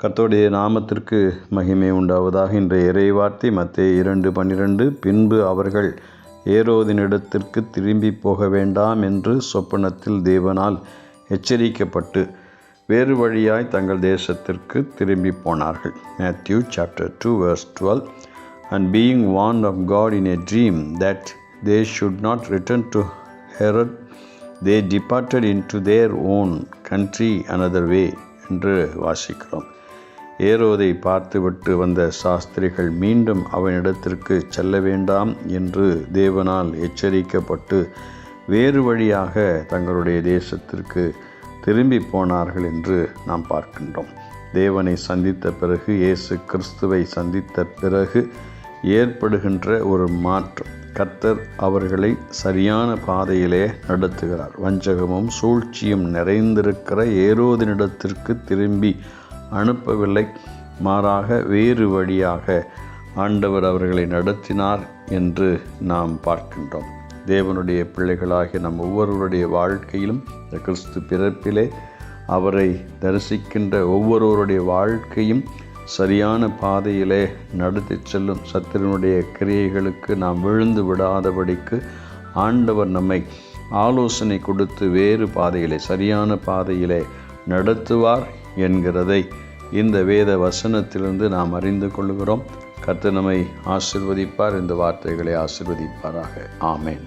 கர்த்தருடைய நாமத்திற்கு மகிமை உண்டாவதாக. இன்றைய இறைவார்த்தை மத்திய இரண்டு பன்னிரண்டு. பின்பு அவர்கள் ஏரோதினிடத்திற்கு திரும்பி போக வேண்டாம் என்று சொப்பனத்தில் தேவனால் எச்சரிக்கப்பட்டு வேறு வழியாய் தங்கள் தேசத்திற்கு திரும்பி போனார்கள். Matthew chapter two verse twelve and being van of God in a dream that they should not return to Herod they departed into their own country another way என்று வாசிக்கிறோம். ஏரோதை பார்த்துவிட்டு வந்த சாஸ்திரிகள் மீண்டும் அவனிடத்திற்கு செல்ல வேண்டாம் என்று தேவனால் எச்சரிக்கப்பட்டு வேறு வழியாக தங்களுடைய தேசத்திற்கு திரும்பி போனார்கள் என்று நாம் பார்க்கின்றோம். தேவனை சந்தித்த பிறகு இயேசு கிறிஸ்துவை சந்தித்த பிறகு ஏற்படுகின்ற ஒரு மாற்றம். கர்த்தர் அவர்களை சரியான பாதையிலே நடத்துகிறார். வஞ்சகமும் சூழ்ச்சியும் நிறைந்திருக்கிற ஏரோதினிடத்திற்கு திரும்பி அனுப்பவில்லை. மாறாக வேறு வழியாக ஆண்டவர் அவர்களை நடத்தினார் என்று நாம் பார்க்கின்றோம். தேவனுடைய பிள்ளைகளாகிய நம் ஒவ்வொருவருடைய வாழ்க்கையிலும் இந்த கிறிஸ்து பிறப்பிலே அவரை தரிசிக்கின்ற ஒவ்வொருவருடைய வாழ்க்கையும் சரியான பாதையிலே நடத்தி செல்லும். சத்திரனுடைய கிரியைகளுக்கு நாம் விழுந்து விடாதபடிக்கு ஆண்டவர் நம்மை ஆலோசனை கொடுத்து வேறு பாதையிலே சரியான பாதையிலே நடத்துவார் என்கிறதை இந்த வேத வசனத்திலிருந்து நாம் அறிந்து கொள்கிறோம் கர்த்தனமை ஆசிர்வதிப்பார் இந்த வார்த்தைகளை ஆசிர்வதிப்பாராக. ஆமேன்.